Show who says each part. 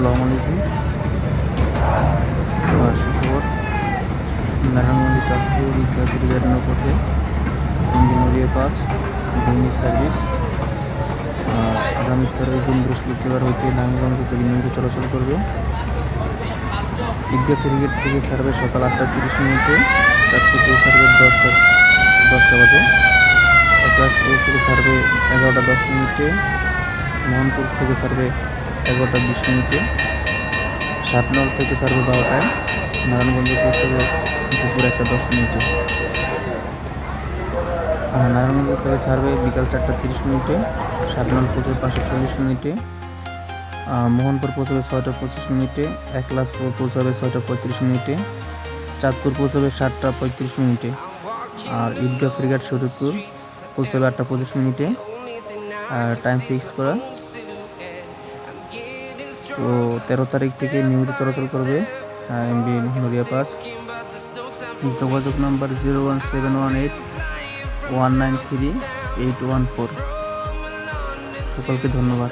Speaker 1: আসসালামু আলাইকুম। সুখবর নারায়ণগঞ্জ চাঁদপুর বিদ্যা পরিচালনার পথে ইঞ্জিনিয়ারিং পাঁচ দৈনিক সার্ভিস। আগামী তেরোই জুন বৃহস্পতিবার হইতে নারায়ণগঞ্জ থেকে নিয়মিত চলাচল করবে। ঈদগাহ ফেরিগেট থেকে সার্ভে সকাল আটটা তিরিশ মিনিটে। চাঁদপুর থেকে সার্ভে দশটা দশটা বাজে। একলাসপুর থেকে সার্ভে এগারোটা দশ মিনিটে। মোহনপুর থেকে সার্ভে এগারোটা বিশ মিনিটে সাতনল থেকে সার্ভে বারোটায় নারায়ণগঞ্জ পৌঁছাবে দুপুর একটা দশ মিনিটে। নারায়ণগঞ্জ থেকে সার্ভে বিকাল চারটা তিরিশ মিনিটে সাতনল পৌঁছবে পাঁচশো চল্লিশ মিনিটে মোহনপুর পৌঁছাবে ছয়টা পঁচিশ মিনিটে, একলাসপুর পৌঁছাবে ছয়টা পঁয়ত্রিশ মিনিটে, চাঁদপুর পৌঁছাবে সাতটা পঁয়ত্রিশ মিনিটে, আর ঈদগাহ ফ্রিঘাট শরীরপুর পৌঁছাবে আটটা পঁচিশ মিনিটে, আর টাইম ফিক্সড করা তো তেরো তারিখ থেকে নিয়মিত চলাচল করবে এমবি নড়িয়া পাস। যোগাযোগ number zero one seven one eight one nine three eight one four. সকলকে ধন্যবাদ।